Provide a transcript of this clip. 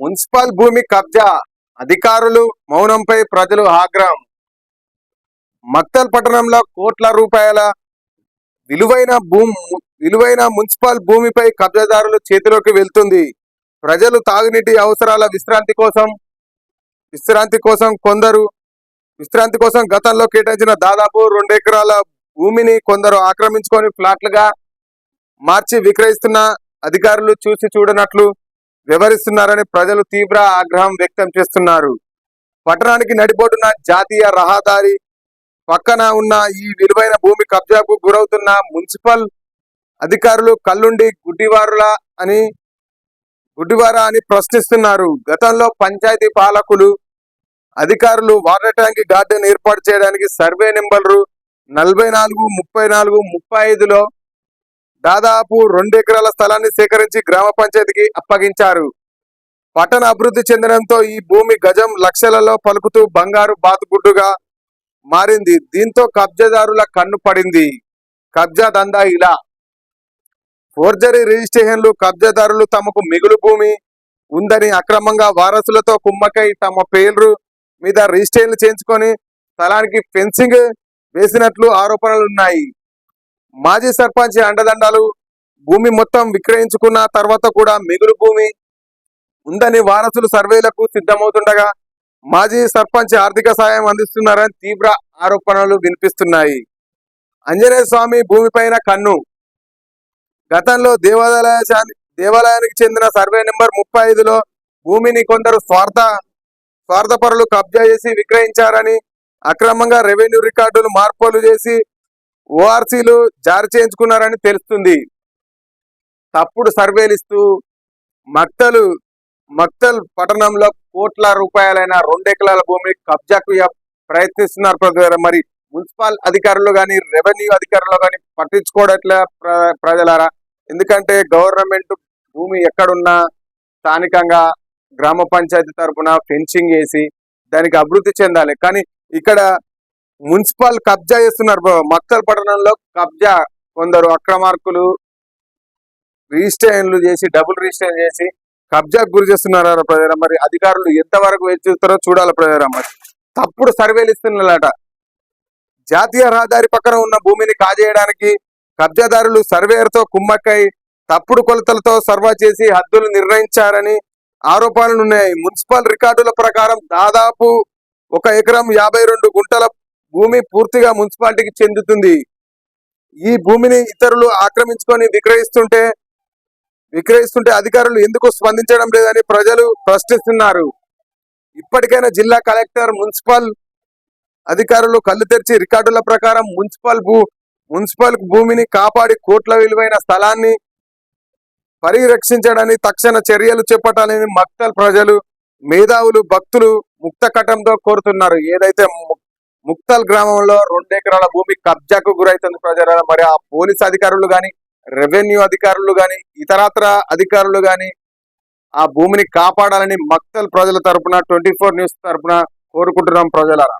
Municipal భూమి కబ్జా అధికారులు మౌనంపై ప్రజలు ఆగ్రహం. మక్తల్ పట్టణంలో కోట్ల రూపాయల విలువైన భూమి విలువైన మున్సిపల్ భూమిపై కబ్జాదారులు చేతిలోకి వెళ్తుంది. ప్రజలు తాగునీటి అవసరాల విశ్రాంతి కోసం విశ్రాంతి కోసం కొందరు విశ్రాంతి కోసం గతంలో కేటాయించిన దాదాపు రెండు ఎకరాల భూమిని కొందరు ఆక్రమించుకొని ఫ్లాట్లుగా మార్చి విక్రయిస్తున్న అధికారులు చూసి చూడనట్లు వివరిస్తున్నారని ప్రజలు తీవ్ర ఆగ్రహం వ్యక్తం చేస్తున్నారు. పట్టణానికి నడిపోతున్న జాతీయ రహదారి పక్కన ఉన్న ఈ విలువైన భూమి కబ్జాకు గురవుతున్న మున్సిపల్ అధికారులు కల్లుండి గుడ్డివారుల అని గుడ్డివారా అని ప్రశ్నిస్తున్నారు. గతంలో పంచాయతీ పాలకులు అధికారులు వాటర్ ట్యాంక్ గార్డెన్ ఏర్పాటు చేయడానికి సర్వే నెంబర్లు నలభై నాలుగు ముప్పై నాలుగు ముప్పై ఐదులో దాదాపు రెండు ఎకరాల స్థలాన్ని సేకరించి గ్రామ పంచాయతీకి అప్పగించారు. పట్టణ అభివృద్ధి చెందడంతో ఈ భూమి గజం లక్షలలో పలుకుతూ బంగారు బాతుగుడ్డుగా మారింది. దీంతో కబ్జాదారుల కన్ను పడింది. కబ్జా దందా ఇలా. ఫోర్జరీ రిజిస్ట్రేషన్లు కబ్జాదారులు తమకు మిగులు భూమి ఉందని అక్రమంగా వారసులతో కుమ్మకై తమ పేర్లు మీద రిజిస్ట్రేషన్లు చేయించుకొని స్థలానికి ఫెన్సింగ్ వేసినట్లు ఆరోపణలు ఉన్నాయి మాజీ సర్పంచ్ అండదండాలు భూమి మొత్తం విక్రయించుకున్న తర్వాత కూడా మిగులు భూమి ఉందని వారసులు సర్వేలకు సిద్ధమవుతుండగా మాజీ సర్పంచ్ ఆర్థిక సాయం అందిస్తున్నారని తీవ్ర ఆరోపణలు వినిపిస్తున్నాయి. ఆంజనేయ స్వామి భూమిపైన కన్ను. గతంలో దేవాలయ దేవాలయానికి చెందిన సర్వే నెంబర్ ముప్పై ఐదులో భూమిని కొందరు స్వార్థ స్వార్థపరులు కబ్జా చేసి విక్రయించారని అక్రమంగా రెవెన్యూ రికార్డులు మార్పులు చేసి ఓఆర్సీలు జారీ చేయించుకున్నారని తెలుస్తుంది. తప్పుడు సర్వేలు ఇస్తూ మక్తలు మక్తల్ పట్టణంలో కోట్ల రూపాయలైన రెండు ఎకరాల భూమిని కబ్జాకు ప్రయత్నిస్తున్నారు ప్రజలారా. మరి మున్సిపల్ అధికారులు కానీ రెవెన్యూ అధికారులు కానీ పట్టించుకోవట్లే ప్ర- ప్రజలారా? ఎందుకంటే గవర్నమెంట్ భూమి ఎక్కడున్నా స్థానికంగా గ్రామ పంచాయతీ తరఫున ఫెన్సింగ్ వేసి దానికి అభివృద్ధి చెందాలి. కానీ ఇక్కడ మున్సిపల్ కబ్జా చేస్తున్నారు బ్రో. మక్తల్ పట్టణంలో కబ్జా. కొందరు అక్రమార్కులు రిజిస్ట్రేషన్లు చేసి డబుల్ రిజిస్ట్రేషన్ చేసి కబ్జాకు గురి చేస్తున్నారు ప్రజల? మరి అధికారులు ఎంతవరకు వేచి చూడాలి ప్రజల మరి. తప్పుడు సర్వేలు ఇస్తున్నారట. జాతీయ రహదారి పక్కన ఉన్న భూమిని కాజేయడానికి కబ్జాదారులు సర్వేయర్తో కుమ్మక్కై తప్పుడు కొలతలతో సర్వా చేసి హద్దులు నిర్ణయించారని ఆరోపణలు ఉన్నాయి మున్సిపల్ రికార్డుల ప్రకారం దాదాపు ఒక ఎకరం యాభై రెండు గుంటల భూమి పూర్తిగా మున్సిపాలిటీకి చెందుతుంది. ఈ భూమిని ఇతరులు ఆక్రమించుకొని విక్రయిస్తుంటే విక్రయిస్తుంటే అధికారులు ఎందుకు స్పందించడం లేదని ప్రజలు ప్రశ్నిస్తున్నారు. ఇప్పటికైనా జిల్లా కలెక్టర్ మున్సిపల్ అధికారులు కళ్ళు తెరిచి రికార్డుల ప్రకారం మున్సిపల్ భూ మున్సిపల్ భూమిని కాపాడి కోట్ల విలువైన స్థలాన్ని పరిరక్షించడానికి తక్షణ చర్యలు చేపట్టాలని మక్తల్ ప్రజలు మేధావులు భక్తులు ముక్త కటంతో కోరుతున్నారు. ఏదైతే ముక్తల్ గ్రామంలో రెండు ఎకరాల భూమి కబ్జాకు గురైతుంది ప్రజల మరి ఆ పోలీస్ అధికారులు గాని రెవెన్యూ అధికారులు గాని ఇతరత్ర అధికారులు గాని ఆ భూమిని కాపాడాలని మక్తల్ ప్రజల తరపున ట్వంటీ ఫోర్ న్యూస్ తరపున కోరుకుంటున్నాం ప్రజలారా.